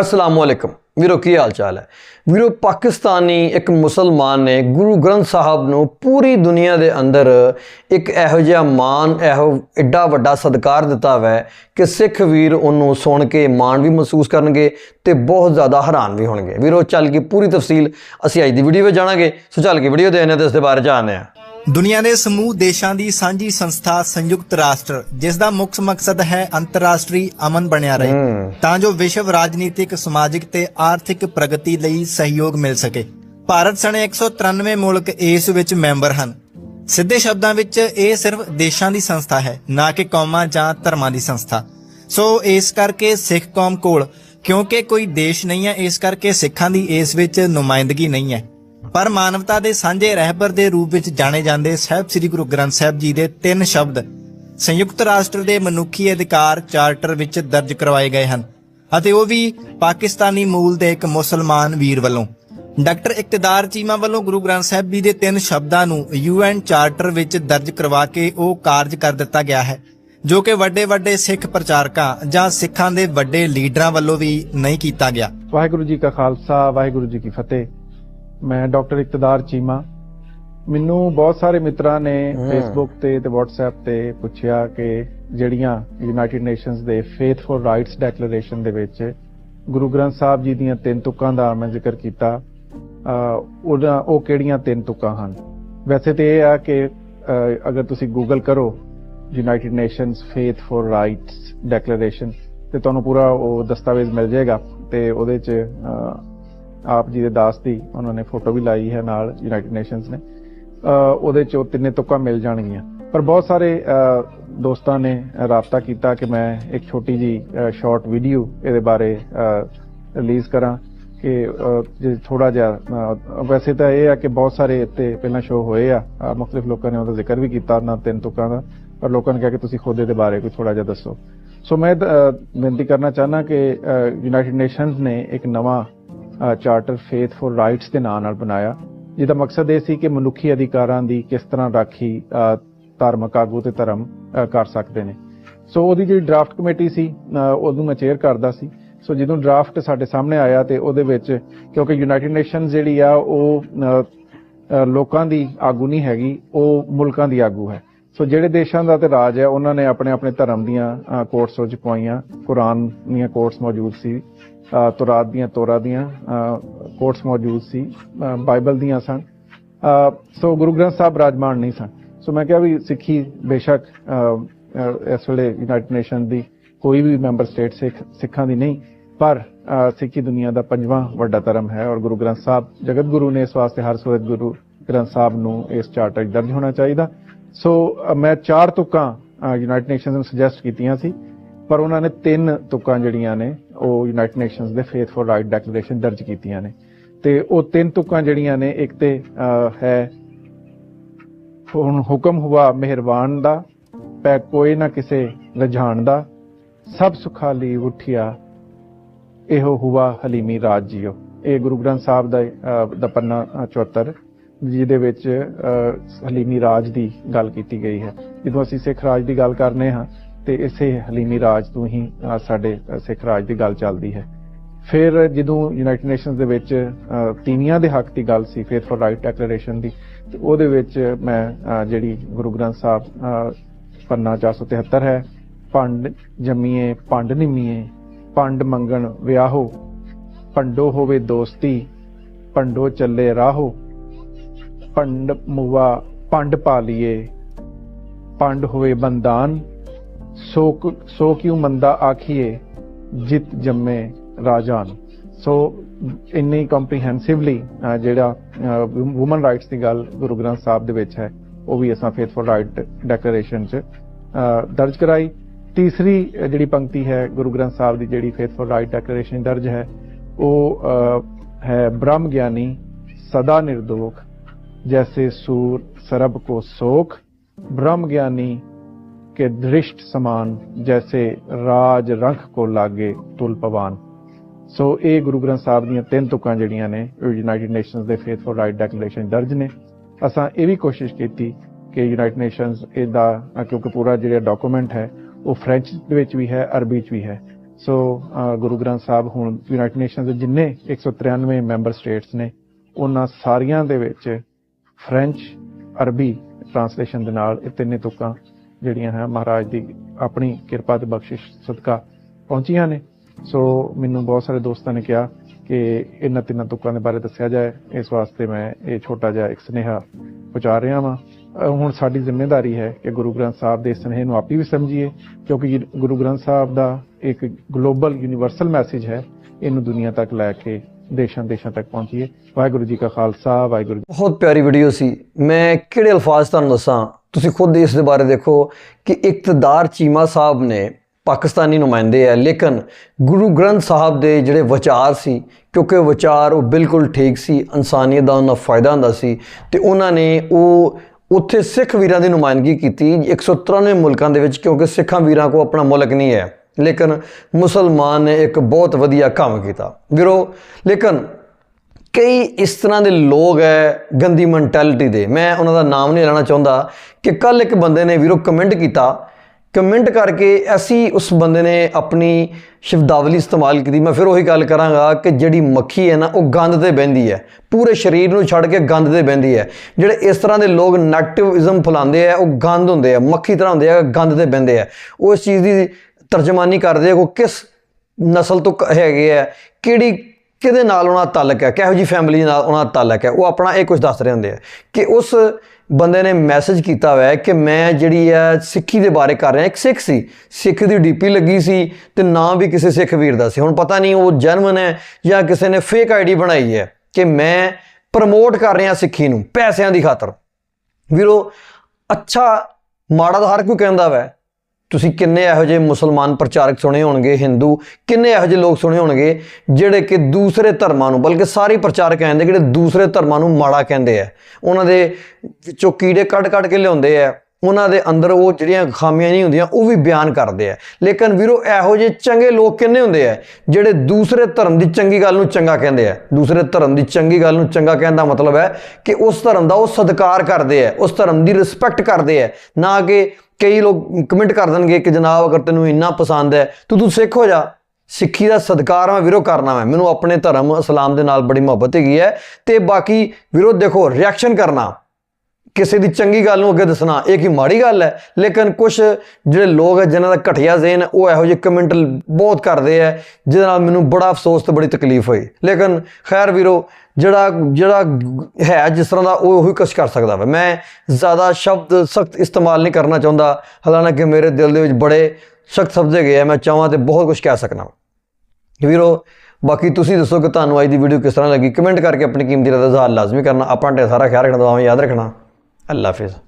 ਅਸਲਾਮ ਵਾਲੇਕਮ ਵੀਰੋ, ਕੀ ਹਾਲ ਚਾਲ ਹੈ? ਵੀਰੋ, ਪਾਕਿਸਤਾਨੀ ਇੱਕ ਮੁਸਲਮਾਨ ਨੇ ਗੁਰੂ ਗ੍ਰੰਥ ਸਾਹਿਬ ਨੂੰ ਪੂਰੀ ਦੁਨੀਆ ਦੇ ਅੰਦਰ ਇੱਕ ਇਹੋ ਜਿਹਾ ਮਾਣ, ਇਹੋ ਐਡਾ ਵੱਡਾ ਸਤਿਕਾਰ ਦਿੱਤਾ ਵੈ ਕਿ ਸਿੱਖ ਵੀਰ ਉਹਨੂੰ ਸੁਣ ਕੇ ਮਾਣ ਵੀ ਮਹਿਸੂਸ ਕਰਨਗੇ ਤੇ ਬਹੁਤ ਜ਼ਿਆਦਾ ਹੈਰਾਨ ਵੀ ਹੋਣਗੇ। ਵੀਰੋ, ਚੱਲ ਕੇ ਪੂਰੀ ਤਫਸੀਲ ਅਸੀਂ ਅੱਜ ਦੀ ਵੀਡੀਓ ਵਿੱਚ ਜਾਣਾਂਗੇ। ਸੋ ਚੱਲ ਕੇ ਵੀਡੀਓ ਦੇਖਦੇ ਹਾਂ ਤੇ ਇਸ ਦੇ ਬਾਰੇ ਜਾਣਦੇ ਹਾਂ। ਦੁਨੀਆ ਦੇ ਸਮੂਹ ਦੇਸ਼ਾਂ ਦੀ ਸਾਂਝੀ ਸੰਸਥਾ ਸੰਯੁਕਤ ਰਾਸ਼ਟਰ ਜਿਸ ਦਾ ਮੁੱਖ ਮਕਸਦ ਹੈ ਅੰਤਰਰਾਸ਼ਟਰੀ ਅਮਨ ਬਣਿਆ ਰਹੇ। ਤਾਂ ਜੋ ਵਿਸ਼ਵ ਰਾਜਨੀਤਿਕ ਸਮਾਜਿਕ ਤੇ ਆਰਥਿਕ ਪ੍ਰਗਤੀ ਲਈ ਸਹਿਯੋਗ ਮਿਲ ਸਕੇ। ਭਾਰਤ ਸਣੇ 193 ਮੁਲਕ ਇਸ ਵਿੱਚ ਮੈਂਬਰ ਹਨ। ਸਿੱਧੇ ਸ਼ਬਦਾਂ ਵਿੱਚ ਇਹ ਸਿਰਫ ਦੇਸ਼ਾਂ ਦੀ ਸੰਸਥਾ ਹੈ ਨਾ ਕਿ ਕੌਮਾਂ ਜਾਂ ਧਰਮਾਂ ਦੀ ਸੰਸਥਾ। ਸੋ ਇਸ ਕਰਕੇ ਸਿੱਖ ਕੌਮ ਕੋਲ ਕਿਉਂਕਿ ਕੋਈ ਦੇਸ਼ ਨਹੀਂ ਹੈ ਇਸ ਕਰਕੇ ਸਿੱਖਾਂ ਦੀ ਇਸ ਵਿੱਚ ਨੁਮਾਇੰਦਗੀ ਨਹੀਂ ਹੈ। ਪਰ ਮਾਨਵਤਾ ਦੇ ਸਾਂਝੇ ਰਹਿਬਰ ਦੇ ਰੂਪ ਵਿੱਚ ਜਾਣੇ ਜਾਂਦੇ ਸਾਹਿਬ ਸ੍ਰੀ ਗੁਰੂ ਗ੍ਰੰਥ ਸਾਹਿਬ ਜੀ ਦੇ ਤਿੰਨ ਸ਼ਬਦ ਸੰਯੁਕਤ ਰਾਸ਼ਟਰ ਦੇ ਮਨੁੱਖੀ ਅਧਿਕਾਰ ਚਾਰਟਰ ਵਿੱਚ ਦਰਜ ਕਰਵਾਏ ਗਏ ਹਨ ਅਤੇ ਉਹ ਵੀ ਪਾਕਿਸਤਾਨੀ ਮੂਲ ਦੇ ਇੱਕ ਮੁਸਲਮਾਨ ਵੀਰ ਵੱਲੋਂ। ਡਾਕਟਰ ਇਕਤਦਾਰ ਚੀਮਾ ਵੱਲੋਂ ਗੁਰੂ ਗ੍ਰੰਥ ਸਾਹਿਬ ਜੀ ਦੇ ਤਿੰਨ ਸ਼ਬਦਾਂ ਨੂੰ ਯੂਐਨ ਚਾਰਟਰ ਵਿੱਚ ਦਰਜ ਕਰਵਾ ਕੇ ਉਹ ਕਾਰਜ ਕਰ ਦਿੱਤਾ ਗਿਆ ਹੈ, ਜੋ ਕਿ ਵੱਡੇ ਵੱਡੇ ਸਿੱਖ ਪ੍ਰਚਾਰਕਾਂ ਜਾਂ ਸਿੱਖਾਂ ਦੇ ਵੱਡੇ ਲੀਡਰਾਂ ਵੱਲੋਂ ਵੀ ਨਹੀਂ ਕੀਤਾ ਗਿਆ। ਵਾਹਿਗੁਰੂ ਜੀ ਕਾ ਖਾਲਸਾ, ਵਾਹਿਗੁਰੂ ਜੀ ਕੀ ਫਤਿਹ। ਮੈਂ ਡਾਕਟਰ ਇਕਤਦਾਰ ਚੀਮਾ। ਮੈਨੂੰ ਬਹੁਤ ਸਾਰੇ ਮਿੱਤਰਾਂ ਨੇ ਫੇਸਬੁੱਕ ਤੇ ਤੇ WhatsApp ਤੇ ਪੁੱਛਿਆ ਕਿ ਜਿਹੜੀਆਂ ਯੂਨਾਈਟਿਡ ਨੇਸ਼ਨਸ ਦੇ ਫੇਥ ਫॉर ਰਾਈਟਸ ਡੈਕਲੇਰੇਸ਼ਨ ਦੇ ਵਿੱਚ ਗੁਰੂ ਗ੍ਰੰਥ ਸਾਹਿਬ ਜੀ ਦੀਆਂ ਤਿੰਨ ਤੁਕਾਂ ਦਾ ਮੈਂ ਜ਼ਿਕਰ ਕੀਤਾ ਉਹਦਾ ਉਹ ਕਿਹੜੀਆਂ ਤਿੰਨ ਤੁਕਾਂ ਹਨ? ਵੈਸੇ ਤੇ ਇਹ ਆ ਕਿ ਅਗਰ ਤੁਸੀਂ ਗੂਗਲ ਕਰੋ United Nations faith for rights declaration ਤੇ ਤੁਹਾਨੂੰ ਪੂਰਾ ਉਹ ਦਸਤਾਵੇਜ਼ ਮਿਲ ਜਾਏਗਾ ਤੇ ਉਹਦੇ ਚ ਆਪ ਜੀ ਦੇ ਦਾਸ ਦੀ ਉਹਨਾਂ ਨੇ ਫੋਟੋ ਵੀ ਲਾਈ ਹੈ ਨਾਲ ਯੂਨਾਈਟਿਡ ਨੇਸ਼ਨਸ ਨੇ। ਉਹਦੇ ਚ ਉਹ ਤਿੰਨੇ ਤੁਕਾਂ ਮਿਲ ਜਾਣਗੀਆਂ। ਪਰ ਬਹੁਤ ਸਾਰੇ ਦੋਸਤਾਂ ਨੇ ਰਾਬਤਾ ਕੀਤਾ ਕਿ ਮੈਂ ਇੱਕ ਛੋਟੀ ਜੀ ਸ਼ਾਰਟ ਵੀਡੀਓ ਇਹਦੇ ਬਾਰੇ ਰਿਲੀਜ਼ ਕਰਾਂ ਕਿ ਅਹ, ਜੇ ਥੋੜਾ ਜਿਹਾ ਵੈਸੇ ਤਾਂ ਇਹ ਆ ਕਿ ਬਹੁਤ ਸਾਰੇ ਇੱਥੇ ਪਹਿਲਾਂ ਸ਼ੋਅ ਹੋਏ ਆ। ਅਹ, ਮੁxtਲਿਫ ਲੋਕਾਂ ਨੇ ਉਹਦਾ ਜ਼ਿਕਰ ਵੀ ਕੀਤਾ ਨਾ ਤਿੰਨ ਤੁਕਾਂ ਦਾ। ਪਰ ਲੋਕਾਂ ਨੇ ਕਿਹਾ ਕਿ ਤੁਸੀਂ ਖੁਦ ਇਹਦੇ ਬਾਰੇ ਕੋਈ ਥੋੜਾ ਜਿਹਾ ਦੱਸੋ। ਸੋ ਮੈਂ ਬੇਨਤੀ ਕਰਨਾ ਚਾਹਨਾ ਕਿ ਯੂਨਾਈਟਿਡ ਨੇਸ਼ਨਸ ਨੇ ਇੱਕ ਨਵਾਂ ਚਾਰਟਰ ਫੇਥ ਫॉर ਰਾਈਟਸ ਦੇ ਨਾਂ ਨਾਲ ਬਣਾਇਆ। ਜਿਹਦਾ ਮਕਸਦ ਇਹ ਸੀ ਕਿ ਮਨੁੱਖੀ ਅਧਿਕਾਰਾਂ ਦੀ ਕਿਸ ਤਰ੍ਹਾਂ ਰਾਖੀ ਧਾਰਮਿਕ ਆਗੂ ਤੇ ਧਰਮ ਕਰ ਸਕਦੇ ਨੇ। ਸੋ ਉਹਦੀ ਜਿਹੜੀ ਡਰਾਫਟ ਕਮੇਟੀ ਸੀ ਅਹ, ਉਹਨੂੰ ਮੈਂ ਚੇਅਰ ਕਰਦਾ ਸੀ। ਸੋ ਜਦੋਂ ਡਰਾਫਟ ਸਾਡੇ ਸਾਹਮਣੇ ਆਇਆ ਤੇ ਉਹਦੇ ਵਿੱਚ ਕਿਉਂਕਿ ਯੂਨਾਈਟਿਡ ਨੇਸ਼ਨ ਜਿਹੜੀ ਆ ਉਹ ਲੋਕਾਂ ਦੀ ਆਗੂ ਨਹੀਂ ਹੈਗੀ ਉਹ ਮੁਲਕਾਂ ਦੀ ਆਗੂ ਹੈ। ਸੋ ਜਿਹੜੇ ਦੇਸ਼ਾਂ ਦਾ ਤੇ ਰਾਜ ਹੈ ਉਹਨਾਂ ਨੇ ਆਪਣੇ ਆਪਣੇ ਧਰਮ ਦੀਆਂ ਕੋਰਟਸ ਵਿੱਚ ਪਵਾਈਆਂ ਕੁਰਾਨ ਦੀਆਂ ਕੋਰਟਸ ਮੌਜੂਦ ਸੀ। ਤੋਰਾਤ ਦੀਆਂ, ਤੋਰਾ ਦੀਆਂ ਕੋਟਸ ਮੌਜੂਦ ਸੀ ਬਾਈਬਲ ਦੀਆਂ ਸਨ। ਸੋ ਗੁਰੂ ਗ੍ਰੰਥ ਸਾਹਿਬ ਰਾਜਮਾਨ ਨਹੀਂ ਸਨ। ਸੋ ਮੈਂ ਕਿਹਾ ਵੀ ਸਿੱਖੀ ਬੇਸ਼ੱਕ ਇਸ ਵੇਲੇ ਯੂਨਾਈਟਿਡ ਨੇਸ਼ਨ ਦੀ ਕੋਈ ਵੀ ਮੈਂਬਰ ਸਟੇਟ ਸਿੱਖ, ਸਿੱਖਾਂ ਦੀ ਨਹੀਂ, ਪਰ ਸਿੱਖੀ ਦੁਨੀਆ ਦਾ ਪੰਜਵਾਂ ਵੱਡਾ ਧਰਮ ਹੈ ਔਰ ਗੁਰੂ ਗ੍ਰੰਥ ਸਾਹਿਬ ਜਗਤ ਗੁਰੂ ਨੇ ਇਸ ਵਾਸਤੇ ਹਰ ਸੂਰਤ ਗੁਰੂ ਗ੍ਰੰਥ ਸਾਹਿਬ ਨੂੰ ਇਸ ਚਾਰਟਰ 'ਚ ਦਰਜ ਹੋਣਾ ਚਾਹੀਦਾ। ਸੋ ਮੈਂ ਚਾਰ ਤੁਕਾਂ ਯੂਨਾਈਟਿਡ ਨੇਸ਼ਨਸ ਨੂੰ ਸੁਜੈਸਟ ਕੀਤੀਆਂ ਸੀ। ਪਰ ਉਹਨਾਂ ਨੇ ਤਿੰਨ ਤੁਕਾਂ ਜਿਹੜੀਆਂ ਨੇ ਉਹ ਯੂਨਾਈਟਿਡ ਨੇਸ਼ਨਸ ਦੇ ਫੇਥ ਫॉर ਰਾਈਟ ਡੈਕਲੇਰੇਸ਼ਨ ਦਰਜ ਕੀਤੀਆਂ ਨੇ। ਤੇ ਉਹ ਤਿੰਨ ਤੁਕਾਂ ਜਿਹੜੀਆਂ ਨੇ ਇੱਕ ਤੇ ਅਹ, ਹੈ ਹੁਣ ਹੁਕਮ ਹੁਆ ਮਿਹਰਬਾਨ ਦਾ ਪੈ ਕੋਈ ਨਾ ਕਿਸੇ ਰਝਾਨ ਦਾ ਸਭ ਸੁਖਾਲੀ ਉਠਿਆ ਇਹੋ ਹੁਆ ਹਲੀਮੀ ਰਾਜ ਜੀਓ। ਇਹ ਗੁਰੂ ਗ੍ਰੰਥ ਸਾਹਿਬ ਦਾ ਦਾ ਪੰਨਾ ਅਹ, 74 ਜਿਹਦੇ ਵਿੱਚ ਅਹ, ਹਲੀਮੀ ਰਾਜ ਦੀ ਗੱਲ ਕੀਤੀ ਗਈ ਹੈ। ਜਦੋਂ ਅਸੀਂ ਸਿੱਖ ਰਾਜ ਦੀ ਗੱਲ ਕਰਨੇ ਹਾਂ ਤੇ ਇਸੇ ਹਲੀਮੀ ਰਾਜ ਤੋਂ ਹੀ ਸਾਡੇ ਸਿੱਖ ਰਾਜ ਦੀ ਗੱਲ ਚੱਲਦੀ ਹੈ। ਫਿਰ ਜਦੋਂ ਯੂਨਾਈਟਿਡ ਨੇਸ਼ਨਸ ਦੇ ਵਿੱਚ ਤੀਵੀਆਂ ਦੇ ਹੱਕ ਦੀ ਗੱਲ ਸੀ ਫੇਥ ਫॉर ਰਾਈਟ ਡੈਕਲੇਰੇਸ਼ਨ ਦੀ ਤੇ ਉਹਦੇ ਵਿੱਚ ਮੈਂ ਜਿਹੜੀ ਗੁਰੂ ਗ੍ਰੰਥ ਸਾਹਿਬ ਅਹ, ਪੰਨਾ 473 ਹੈ ਪੰਡ ਜੰਮੀਏ ਪੰਡ ਨਿਮੀਏ ਪੰਡ ਮੰਗਣ ਵਿਆਹੋ ਪੰਡੋ ਹੋਵੇ ਦੋਸਤੀ ਪੰਡੋ ਚੱਲੇ ਰਾਹੋ ਪੰਡ ਮੁਵਾ ਪੰਡ ਪਾਲੀਏ ਪੰਡ ਹੋਵੇ ਬੰਦਾਨ ਸੋ ਸੋ ਕਿਉ ਮੰਦਾ ਆਖੀਏ, ਜਿਤ ਜੰਮੇ ਰਾਜਾਨ ਸੋ ਇੰਨੀ ਕੰਪਰੀਹੈਂਸਿਵਲੀ ਜਿਹੜਾ ਔਮਨ ਰਾਈਟਸ ਦੀ ਗੱਲ ਗੁਰੂ ਗ੍ਰੰਥ ਸਾਹਿਬ ਦੇ ਵਿੱਚ ਹੈ, ਉਹ ਵੀ ਅਸਾਂ ਫੇਥਫੁਲ ਰਾਈਟ ਡੈਕਲੇਰੇਸ਼ਨ 'ਚ ਦਰਜ ਕਰਾਈ। ਤੀਸਰੀ ਜਿਹੜੀ ਪੰਕਤੀ ਹੈ ਗੁਰੂ ਗ੍ਰੰਥ ਸਾਹਿਬ ਦੀ ਜਿਹੜੀ ਫੇਥਫੁਲ ਰਾਈਟ ਡੈਕਲੇਰੇਸ਼ਨ ਦਰਜ ਹੈ, ਉਹ ਹੈ ਬ੍ਰਹਮ ਗਿਆਨੀ ਸਦਾ ਨਿਰਦੋਖ, ਜੈਸੇ ਸੂਰ ਸਰਬ ਕੋ ਸੋਖ, ਬ੍ਰਹਮ ਗਿਆਨੀ के दृष्ट समान जैसे ਰਾਜ ਰੰਖ ਕੋ ਲਾਗੇ ਤੁਲ ਪਵਾਨ। ਸੋ ਇਹ ਗੁਰੂ ਗ੍ਰੰਥ ਸਾਹਿਬ ਦੀਆਂ ਤਿੰਨ ਤੁਕਾਂ ਜਿਹੜੀਆਂ ਨੇ ਯੂਨਾਈਟਿਡ ਨੇਸ਼ਨਸ ਦੇ ਫੇਥਫੁਲ ਰਾਈਟ ਡੈਕਲੇਰੇਸ਼ਨ ਦਰਜ ਨੇ। ਅਸਾਂ ਇਹ ਵੀ ਕੋਸ਼ਿਸ਼ ਕੀਤੀ ਕਿ ਯੂਨਾਈਟਿਡ ਨੇਸ਼ਨਸ ਇਹਦਾ, ਕਿਉਂਕਿ ਪੂਰਾ ਜਿਹੜਾ ਡਾਕੂਮੈਂਟ ਹੈ, ਉਹ ਫ੍ਰੈਂਚ ਦੇ ਵਿੱਚ ਵੀ ਹੈ ਅਰਬੀ ਵਿੱਚ ਵੀ ਹੈ। ਸੋ ਗੁਰੂ ਗ੍ਰੰਥ ਸਾਹਿਬ ਹੁਣ ਯੂਨਾਈਟਿਡ ਨੇਸ਼ਨਸ ਦੇ ਜਿੰਨੇ 193 ਮੈਂਬਰ ਸਟੇਟਸ ਨੇ, ਉਹਨਾਂ ਸਾਰੀਆਂ ਦੇ ਵਿੱਚ ਫ੍ਰੈਂਚ ਅਰਬੀ ਟ੍ਰਾਂਸਲੇਸ਼ਨ ਦੇ ਨਾਲ ਇਹ ਤਿੰਨੇ ਤੁਕਾਂ ਜਿਹੜੀਆਂ ਹੈ, ਮਹਾਰਾਜ ਦੀ ਆਪਣੀ ਕਿਰਪਾ ਤੇ ਬਖਸ਼ਿਸ਼, ਸਦਕਾ ਪਹੁੰਚੀਆਂ ਨੇ। ਸੋ ਮੈਨੂੰ ਬਹੁਤ ਸਾਰੇ ਦੋਸਤਾਂ ਨੇ ਕਿਹਾ ਕਿ ਇਹਨਾਂ ਤਿੰਨਾਂ ਤੁਕਾਂ ਦੇ ਬਾਰੇ ਦੱਸਿਆ ਜਾਏ। ਇਸ ਵਾਸਤੇ ਮੈਂ ਇਹ ਛੋਟਾ ਜਿਹਾ ਇੱਕ ਸੁਨੇਹਾ ਪਹੁੰਚਾ ਰਿਹਾ ਵਾਂ। ਹੁਣ ਸਾਡੀ ਜ਼ਿੰਮੇਵਾਰੀ ਹੈ ਕਿ ਗੁਰੂ ਗ੍ਰੰਥ ਸਾਹਿਬ ਦੇ ਸੁਨੇਹੇ ਨੂੰ ਆਪੀ ਵੀ ਸਮਝੀਏ, ਕਿਉਂਕਿ ਗੁਰੂ ਗ੍ਰੰਥ ਸਾਹਿਬ ਦਾ ਇੱਕ ਗਲੋਬਲ ਯੂਨੀਵਰਸਲ ਮੈਸੇਜ ਹੈ, ਇਹਨੂੰ ਦੁਨੀਆ ਤੱਕ ਲੈ ਕੇ ਦੇਸ਼ਾਂ ਦੇਸ਼ਾਂ ਤੱਕ ਪਹੁੰਚੀਏ। ਵਾਹਿਗੁਰੂ ਜੀ ਕਾ ਖਾਲਸਾ, ਵਾਹਿਗੁਰੂ ਬਹੁਤ ਪਿਆਰੀ ਵੀਡੀਓ ਸੀ। ਮੈਂ ਕਿਹੜੇ ਅਲਫਾਜ਼ ਤੁਹਾਨੂੰ ਦੱਸਾਂ? ਤੁਸੀਂ ਖੁਦ ਇਸ ਦੇ ਬਾਰੇ ਦੇਖੋ ਕਿ ਇਕਤਦਾਰ ਚੀਮਾ ਸਾਹਿਬ ਨੇ ਪਾਕਿਸਤਾਨੀ ਨੁਮਾਇੰਦੇ ਹੈ ਲੇਕਿਨ ਗੁਰੂ ਗ੍ਰੰਥ ਸਾਹਿਬ ਦੇ ਜਿਹੜੇ ਵਿਚਾਰ ਸੀ, ਕਿਉਂਕਿ ਉਹ ਵਿਚਾਰ ਉਹ ਬਿਲਕੁਲ ਠੀਕ ਸੀ, ਇਨਸਾਨੀਅਤ ਦਾ ਉਹਨਾਂ ਫਾਇਦਾ ਹੁੰਦਾ ਸੀ, ਤੇ ਉਹਨਾਂ ਨੇ ਉਹ ਉੱਥੇ ਸਿੱਖ ਵੀਰਾਂ ਦੀ ਨੁਮਾਇੰਦਗੀ ਕੀਤੀ 193 ਮੁਲਕਾਂ ਦੇ ਵਿੱਚ, ਕਿਉਂਕਿ ਸਿੱਖਾਂ ਵੀਰਾਂ ਕੋ ਆਪਣਾ ਮੁਲਕ ਨਹੀਂ ਹੈ, ਲੇਕਿਨ ਮੁਸਲਮਾਨ ਨੇ ਇੱਕ ਬਹੁਤ ਵਧੀਆ ਕੰਮ ਕੀਤਾ। ਵੀਰੋ, ਲੇਕਿਨ ਕਈ ਇਸ ਤਰ੍ਹਾਂ ਦੇ ਲੋਕ ਹੈ ਗੰਦੀ ਮੈਂਟੈਲਿਟੀ ਦੇ। ਮੈਂ ਉਹਨਾਂ ਦਾ ਨਾਮ ਨਹੀਂ ਲੈਣਾ ਚਾਹੁੰਦਾ ਕਿ ਕੱਲ ਇੱਕ ਬੰਦੇ ਨੇ ਵੀਰੋ ਕਮੈਂਟ ਕੀਤਾ। ਕਮੈਂਟ ਕਰਕੇ ਅਸੀਂ ਉਸ ਬੰਦੇ ਨੇ ਆਪਣੀ ਸ਼ਬਦਾਵਲੀ ਇਸਤੇਮਾਲ ਕੀਤੀ। ਮੈਂ ਫਿਰ ਉਹੀ ਗੱਲ ਕਰਾਂਗਾ ਕਿ ਜਿਹੜੀ ਮੱਖੀ ਹੈ ਨਾ, ਉਹ ਗੰਦ ਤੇ ਬਹਿੰਦੀ ਹੈ। ਪੂਰੇ ਸਰੀਰ ਨੂੰ ਛੱਡ ਕੇ ਗੰਦ ਤੇ ਬਹਿੰਦੀ ਹੈ। ਜਿਹੜੇ ਇਸ ਤਰ੍ਹਾਂ ਦੇ ਲੋਕ ਨੈਗੇਟਿਵਿਜ਼ਮ ਫੈਲਾਉਂਦੇ ਆ, ਉਹ ਗੰਦ ਹੁੰਦੇ ਆ, ਮੱਖੀ ਤਰ੍ਹਾਂ ਹੁੰਦੇ ਆ ਗੰਦ ਤੇ ਬਹਿੰਦੇ ਆ। ਉਹ ਇਸ ਚੀਜ਼ ਦੀ ਤਰਜਮਾਨੀ ਕਰਦੇ ਆ ਕਿ ਉਹ ਕਿਸ ਨਸਲ ਤੋਂ ਕ- ਹੈਗੇ ਆ, ਕਿਹੜੀ ਕਿਹਦੇ ਨਾਲ ਉਹਨਾਂ ਦਾ ਤਾਲਕ ਹੈ? ਕਿਹੋ ਜੀ ਫੈਮਿਲੀ ਨਾਲ ਉਹਨਾਂ ਦਾ ਤਾਲਕ ਹੈ? ਉਹ ਆਪਣਾ ਇਹ ਕੁਝ ਦੱਸ ਰਹੇ ਹੁੰਦੇ ਆ ਕਿ ਉਸ ਬੰਦੇ ਨੇ ਮੈਸੇਜ ਕੀਤਾ ਹੋਇਆ ਕਿ ਮੈਂ ਜਿਹੜੀ ਹੈ ਸਿੱਖੀ ਦੇ ਬਾਰੇ ਕਰ ਰਿਹਾ, ਇੱਕ ਸਿੱਖ ਸੀ। ਸਿੱਖ ਦੀ ਡੀਪੀ ਲੱਗੀ ਸੀ ਤੇ ਨਾਮ ਵੀ ਕਿਸੇ ਸਿੱਖ ਵੀਰ ਦਾ ਸੀ। ਹੁਣ ਪਤਾ ਨਹੀਂ ਉਹ ਜਰਮਨ ਹੈ ਜਾਂ ਕਿਸੇ ਨੇ ਫੇਕ ਆਈਡੀ ਬਣਾਈ ਹੈ ਕਿ ਮੈਂ ਪ੍ਰਮੋਟ ਕਰ ਰਿਹਾ ਸਿੱਖੀ ਨੂੰ ਪੈਸਿਆਂ ਦੀ ਖਾਤਰ। ਵੀਰੋ, ਅੱਛਾ ਮਾੜਾ ਤਾਂ ਹਰ ਕੋਈ ਕਹਿੰਦਾ ਵੈ। ਤੁਸੀਂ ਕਿੰਨੇ ਇਹੋ ਜਿਹੇ ਮੁਸਲਮਾਨ ਪ੍ਰਚਾਰਕ ਸੁਣੇ ਹੋਣਗੇ, ਹਿੰਦੂ, ਕਿੰਨੇ ਇਹੋ ਜਿਹੇ ਲੋਕ ਸੁਣੇ ਹੋਣਗੇ, ਜਿਹੜੇ ਕਿ ਦੂਸਰੇ ਧਰਮਾਂ ਨੂੰ, ਬਲਕਿ ਸਾਰੇ ਪ੍ਰਚਾਰਕ ਕਹਿੰਦੇ ਜਿਹੜੇ ਦੂਸਰੇ ਧਰਮਾਂ ਨੂੰ ਮਾੜਾ ਕਹਿੰਦੇ ਆ। ਉਹਨਾਂ ਦੇ ਵਿੱਚੋਂ ਕੀੜੇ ਕੱਢ ਕੱਢ ਕੇ ਲਿਆਉਂਦੇ ਆ। ਉਹਨਾਂ ਦੇ ਅੰਦਰ ਉਹ ਜਿਹੜੀਆਂ ਖਾਮੀਆਂ ਨਹੀਂ ਹੁੰਦੀਆਂ, ਉਹ ਵੀ ਬਿਆਨ ਕਰਦੇ ਆ। ਲੇਕਿਨ ਵੀਰੋ, ਇਹੋ ਜਿਹੇ ਚੰਗੇ ਲੋਕ ਕਿੰਨੇ ਹੁੰਦੇ ਆ, ਜਿਹੜੇ ਦੂਸਰੇ ਧਰਮ ਦੀ ਚੰਗੀ ਗੱਲ ਨੂੰ ਚੰਗਾ ਕਹਿੰਦੇ ਆ। ਦੂਸਰੇ ਧਰਮ ਦੀ ਚੰਗੀ ਗੱਲ ਨੂੰ ਚੰਗਾ ਕਹਿਣ ਦਾ ਮਤਲਬ ਹੈ ਕਿ ਉਸ ਧਰਮ ਦਾ ਉਹ ਸਤਿਕਾਰ ਕਰਦੇ ਆ, ਉਸ ਧਰਮ ਦੀ ਰਿਸਪੈਕਟ ਕਰਦੇ ਆ। ਨਾ ਕਿ ਕਈ ਲੋਕ ਕਮੈਂਟ ਕਰ ਦੇਣਗੇ ਕਿ ਜਨਾਬ, ਅਗਰ ਤੈਨੂੰ ਇੰਨਾ ਪਸੰਦ ਹੈ, ਤੂੰ ਤੂੰ ਸਿੱਖ ਹੋ ਜਾ। ਸਿੱਖੀ ਦਾ ਸਤਿਕਾਰ ਮੈਂ ਵੀਰੋ ਕਰਨਾ ਮੈਂ ਮੈਨੂੰ ਆਪਣੇ ਧਰਮ, ਇਸਲਾਮ ਦੇ ਨਾਲ ਬੜੀ ਮੁਹੱਬਤ ਹੈਗੀ ਹੈ। ਤੇ ਬਾਕੀ ਵੀਰੋ, ਦੇਖੋ ਰਿਐਕਸ਼ਨ ਕਰਨਾ। ਕਿਸੇ ਦੀ ਚੰਗੀ ਗੱਲ ਨੂੰ ਅੱਗੇ ਦੱਸਣਾ, ਇਹ ਕੀ ਮਾੜੀ ਗੱਲ ਹੈ? ਲੇਕਿਨ ਕੁਝ ਜਿਹੜੇ ਲੋਕ ਹੈ, ਜਿਨ੍ਹਾਂ ਦਾ ਘਟੀਆ ਜ਼ੇਨ ਉਹ ਇਹੋ ਜਿਹੇ ਕਮੈਂਟ ਬਹੁਤ ਕਰਦੇ ਆ ਜਿਹਦੇ ਨਾਲ ਮੈਨੂੰ ਬੜਾ ਅਫਸੋਸ ਤੇ ਬੜੀ ਤਕਲੀਫ ਹੋਈ। ਲੇਕਿਨ ਖੈਰ ਵੀਰੋ, ਜਿਹੜਾ ਜਿਹੜਾ ਹੈ, ਜਿਸ ਤਰ੍ਹਾਂ ਦਾ ਉਹ ਉਹੀ ਕੁਛ ਕਰ ਸਕਦਾ ਵਾ। ਮੈਂ ਜ਼ਿਆਦਾ ਸ਼ਬਦ ਸਖਤ ਇਸਤੇਮਾਲ ਨਹੀਂ ਕਰਨਾ ਚਾਹੁੰਦਾ, ਹਾਲਾਂਕਿ ਮੇਰੇ ਦਿਲ ਦੇ ਵਿੱਚ ਬੜੇ ਸਖਤ ਸ਼ਬਦ ਗਏ ਆ, ਮੈਂ ਚਾਹਾਂ ਤੇ ਬਹੁਤ ਕੁਝ ਕਹਿ ਸਕਣਾ ਵੀਰੋ, ਬਾਕੀ ਤੁਸੀਂ ਦੱਸੋ ਕਿ ਤੁਹਾਨੂੰ ਅੱਜ ਦੀ ਵੀਡੀਓ ਕਿਸ ਤਰ੍ਹਾਂ ਲੱਗੀ? ਕਮੈਂਟ ਕਰਕੇ ਆਪਣੀ ਕੀਮਤੀ ਰਾਏ ਦਾ ਇਜ਼ਹਾਰ ਲਾਜ਼ਮੀ ਕਰਨਾ ਆਪਣਾ ਢੇਰ ਸਾਰਾ ਖਿਆਲ ਰੱਖਣਾ, ਦੁਆਵਾਂ ਯਾਦ ਰੱਖਣਾ। الله حافظ.